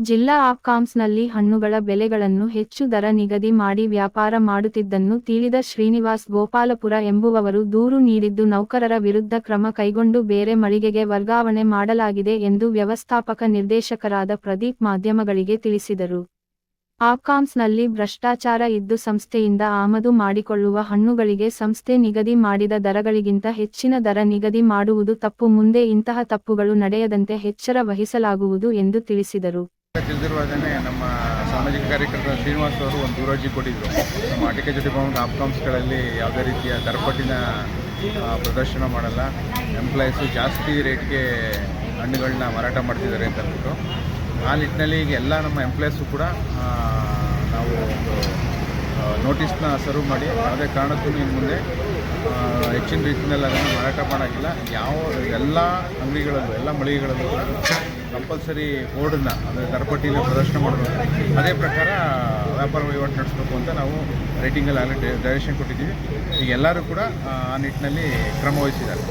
ಜಿಲ್ಲಾ ಆಪ್ಕಾಮ್ಸ್ನಲ್ಲಿ ಹಣ್ಣುಗಳ ಬೆಲೆಗಳನ್ನು ಹೆಚ್ಚು ದರ ನಿಗದಿ ಮಾಡಿ ವ್ಯಾಪಾರ ಮಾಡುತ್ತಿದ್ದನ್ನು ತಿಳಿದ ಶ್ರೀನಿವಾಸ್ ಗೋಪಾಲಪುರ ಎಂಬುವವರು ದೂರು ನೀಡಿದ್ದು ನೌಕರರ ವಿರುದ್ಧ ಕ್ರಮ ಕೈಗೊಂಡು ಬೇರೆ ಮಳಿಗೆಗೆ ವರ್ಗಾವಣೆ ಮಾಡಲಾಗಿದೆ ಎಂದು ವ್ಯವಸ್ಥಾಪಕ ನಿರ್ದೇಶಕರಾದ ಪ್ರದೀಪ್ ಮಾಧ್ಯಮಗಳಿಗೆ ತಿಳಿಸಿದರು. ಆಪ್ಕಾಮ್ಸ್ನಲ್ಲಿ ಭ್ರಷ್ಟಾಚಾರ ಇದ್ದು ಸಂಸ್ಥೆಯಿಂದ ಆಮದು ಮಾಡಿಕೊಳ್ಳುವ ಹಣ್ಣುಗಳಿಗೆ ಸಂಸ್ಥೆ ನಿಗದಿ ಮಾಡಿದ ದರಗಳಿಗಿಂತ ಹೆಚ್ಚಿನ ದರ ನಿಗದಿ ಮಾಡುವುದು ತಪ್ಪು, ಮುಂದೆ ಇಂತಹ ತಪ್ಪುಗಳು ನಡೆಯದಂತೆ ಎಚ್ಚರ ವಹಿಸಲಾಗುವುದು ಎಂದು ತಿಳಿಸಿದರು. ತಿಳಿದಿರುವಾಗಲೇ ನಮ್ಮ ಸಾಮಾಜಿಕ ಕಾರ್ಯಕರ್ತ ಶ್ರೀನಿವಾಸ್ ಅವರು ಒಂದು ದೂರರ್ಜಿ ಕೊಟ್ಟಿದ್ದರು ನಮ್ಮ ಆಟಿಕೆ ಜೊತೆ ಬಂದ ಆಪ್ಕಾಮ್ಸ್ಗಳಲ್ಲಿ ಯಾವುದೇ ರೀತಿಯ ದರಪಟ್ಟಿನ ಪ್ರದರ್ಶನ ಮಾಡಲ್ಲ. ಎಂಪ್ಲಾಯೀಸು ಜಾಸ್ತಿ ರೇಟ್ಗೆ ಹಣ್ಣುಗಳನ್ನ ಮಾರಾಟ ಮಾಡ್ತಿದ್ದಾರೆ ಅಂತ ಅಂದ್ಬಿಟ್ಟು. ಆ ನಿಟ್ಟಿನಲ್ಲಿ ಈಗ ಎಲ್ಲ ನಮ್ಮ ಎಂಪ್ಲಾಯೀಸು ಕೂಡ ನಾವು ಒಂದು ನೋಟಿಸ್ನ ಸರ್ವ್ ಮಾಡಿ. ಯಾವುದೇ ಕಾರಣಕ್ಕೂ ಇನ್ನು ಮುಂದೆ ಹೆಚ್ಚಿನ ರೀತಿಯಲ್ಲಿ ಅದನ್ನು ಮಾರಾಟ ಮಾಡೋಕ್ಕಿಲ್ಲ ಯಾವ ಎಲ್ಲ ಅಂಗಡಿಗಳಲ್ಲೂ, ಎಲ್ಲ ಮಳಿಗೆಗಳಲ್ಲೂ ಕಂಪಲ್ಸರಿ ಬೋರ್ಡನ್ನ ಅಂದರೆ ದರಪಟ್ಟಿಯಲ್ಲಿ ಪ್ರದರ್ಶನ ಮಾಡಬೇಕು. ಅದೇ ಪ್ರಕಾರ ವ್ಯಾಪಾರ ವಹಿವಾಟು ನಡೆಸಬೇಕು ಅಂತ ನಾವು ರೈಟಿಂಗಲ್ಲಿ ಆಗಲೇ ಡೈರೆಕ್ಷನ್ ಕೊಟ್ಟಿದ್ದೀವಿ. ಈಗ ಎಲ್ಲರೂ ಕೂಡ ಆ ನಿಟ್ಟಿನಲ್ಲಿ ಕ್ರಮ ವಹಿಸಿದ್ದಾರೆ